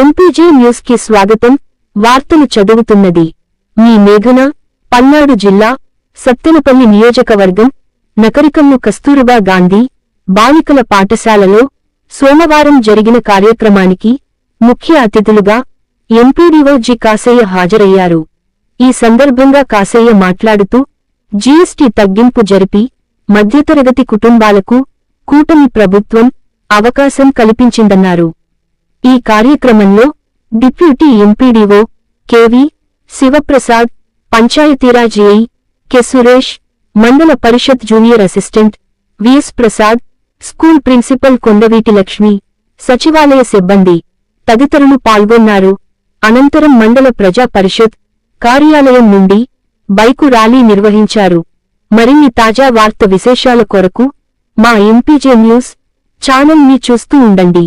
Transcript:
MPG న్యూస్కి స్వాగతం. వార్తలు చదువుతున్నది. మీ మేఘన పల్నాడు జిల్లా సత్తెనపల్లి నియోజకవర్గం నకరికల్లు కస్తూరుబా గాంధీ బాలికల పాఠశాలలో సోమవారం జరిగిన కార్యక్రమానికి ముఖ్య అతిథులుగా ఎంపీడీఓ జి కాసయ్య హాజరయ్యారు. ఈ సందర్భంగా కాసయ్య మాట్లాడుతూ జీఎస్టీ తగ్గింపు జరిపి మధ్యతరగతి కుటుంబాలకు కూటమి ప్రభుత్వం అవకాశం కల్పించిందన్నారు. ఈ కార్యక్రమంలో deputy MPDO KV Sivaprasad Panchayati Raj AE K Suresh మండల పరిషత్ junior assistant VS Prasad school principal Kondaveeti Lakshmi సచివాలయ సిబ్బంది తదితరులు పాల్గొన్నారు. అనంతరం మండల ప్రజా పరిషత్ కార్యాలయం నుండి బైకు ర్యాలీ నిర్వహించారు. మరిన్ని తాజా వార్త విశేషాల కొరకు మా ఎంపీజే న్యూస్ ఛానల్ని చూస్తూ ఉండండి.